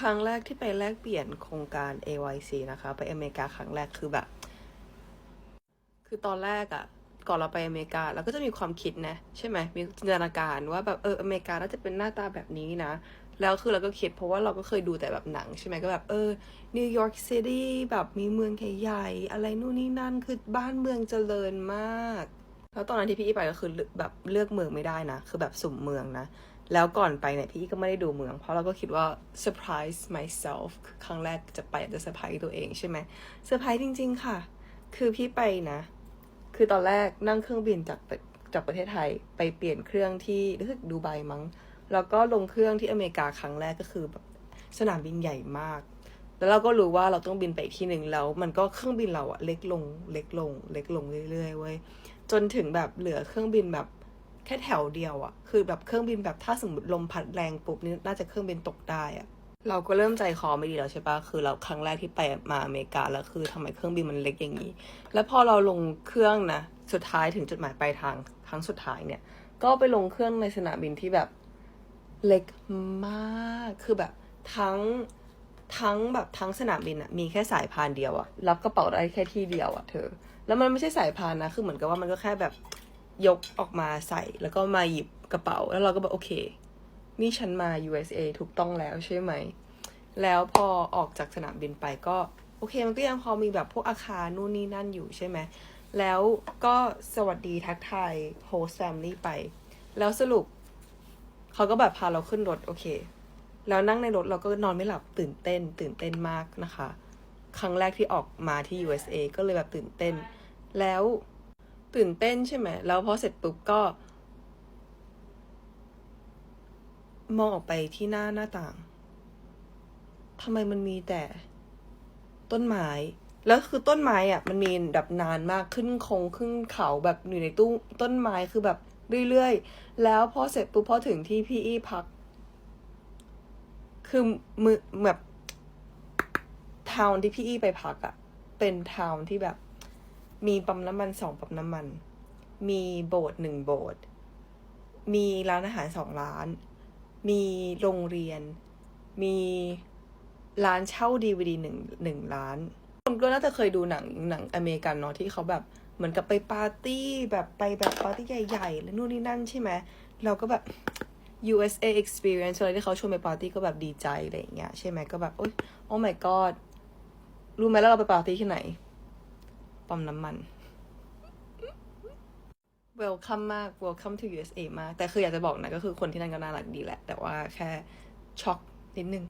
ครั้งแรกที่ไปแลกเปลี่ยนโครงการ AYC นะคะ ไปอเมริกาครั้งแรกคือแบบ คือตอนแรกอะ่ะ ก่อนเราไปอเมริกาเราก็จะมีความคิดนะ ใช่ไหมมีจินตนาการว่าแบบเอออเมริกาน่าจะเป็นหน้าตาแบบนี้นะ แล้วคือเราก็คิดเพราะว่าเราก็เคยดูแต่แบบหนังใช่ไหมก็แบบเออนิวยอร์กซิตี้แบบมีเมืองใหญ่ๆอะไรนู่นนี่นั่นคือบ้านเมืองเจริญมาก แล้วตอนนั้นที่พี่อีไปก็คือแบบเลือกเมืองไม่ได้นะ คือแบบสุ่มเมืองนะ แล้วก่อนไปเนี่ยพี่ก็ไม่ได้ดูเมือง เพราะเราก็คิดว่า surprise myself คือครั้งแรกจะไปจะเซอร์ไพรส์ตัวเองใช่ไหมเซอร์ไพรส์จริง ๆ ค่ะ คือพี่ไปนะ คือตอนแรกนั่งเครื่องบินจากจากประเทศไทยไปเปลี่ยนเครื่องที่รู้สึกดูไบมั้ง แล้วก็ลงเครื่องที่อเมริกาครั้งแรกก็คือแบบสนามบินใหญ่มาก แล้วเราก็รู้ว่าเราต้องบินไปที่หนึ่งแล้ว มันก็เครื่องบินเราอะเล็กลง เล็กลง เล็กลงเรื่อยๆเว้ย จนถึงแบบเหลือเครื่องบินแบบ แค่แถวเดียวอะคือแบบเครื่องบินแบบถ้าสมมติลมพัดแรงปุ๊บนี่น่าจะเครื่องบินตกได้อะเราก็เริ่มใจคอไม่ดีแล้วใช่ปะคือเราครั้งแรกที่ไปมาอเมริกาแล้วคือทำไมเครื่องบินมันเล็กอย่างนี้ แล้วพอเราลงเครื่องนะ สุดท้ายถึงจุดหมายปลายทางครั้งสุดท้ายเนี่ย ก็ไปลงเครื่องในสนามบินที่แบบเล็กมาก คือแบบทั้งทั้งแบบทั้งสนามบินอะมีแค่สายพานเดียวอะรับกระเป๋าได้แค่ที่เดียวอะเธอ แล้วมันไม่ใช่สายพานนะ คือเหมือนกับว่ามันก็แค่แบบ ยกออกมาใส่แล้วก็มาหยิบกระเป๋า แล้วเราก็แบบโอเค นี่ฉันมา USA ถูกต้องแล้วใช่ไหม แล้วพอออกจากสนามบินไปก็ โอเค มันก็ยังพอมีแบบพวกอาคารนู่นนี่นั่นอยู่ใช่ไหม แล้วก็สวัสดีทักทายโฮสต์แฟมลี่ไป แล้วสรุป เขาก็แบบพาเราขึ้นรถโอเค แล้วนั่งในรถเราก็นอนไม่หลับตื่นเต้น ตื่นเต้นมากนะคะ ครั้งแรกที่ออกมาที่ USA ก็เลยแบบตื่นเต้น แล้ว ตื่นเต้นใช่ไหม แล้วพอเสร็จปุ๊บก็ มองออกไปที่หน้าหน้าต่างทำไมมันมีแต่ ต้นไม้แล้วคือต้นไม้อะ มันมีแบบนานมากขึ้นคงขึ้นเขาแบบอยู่ในตู้ต้นไม้คือแบบเรื่อยๆ แล้วพอเสร็จปุ๊บพอถึงที่พี่อี้พัก คือมือแบบทาวน์ที่พี่อี้ไปพักอะเป็นทาวน์ที่แบบ มีปั๊มน้ำมันสองปั๊มน้ำมัน มีโบสถ์หนึ่งโบสถ์มีร้านอาหารสองร้าน มีโรงเรียน มีร้านเช่าดีวดีหนึ่งหนึ่งร้าน คนก็น่าจะเคยดูหนังหนังอเมริกันเนาะที่เขาแบบเหมือนกับไปปาร์ตี้แบบไปแบบปาร์ตี้ใหญ่ๆ แล้วนู่นนี่นั่นใช่ไหม เราก็แบบ USA experience อะไรที่เขาชวนไปปาร์ตี้ก็แบบดีใจอะไรอย่างเงี้ยใช่ไหมก็แบบโอ๊ย oh my god รู้ไหมแล้วเราไปปาร์ตี้ที่ไหน ปั๊มน้ำมัน welcome มาก welcome to USA มาก แต่คืออยากจะบอกนะ ก็คือคนที่นั่นก็น่ารักดีแหละ แต่ว่าแค่ช็อกนิดนึง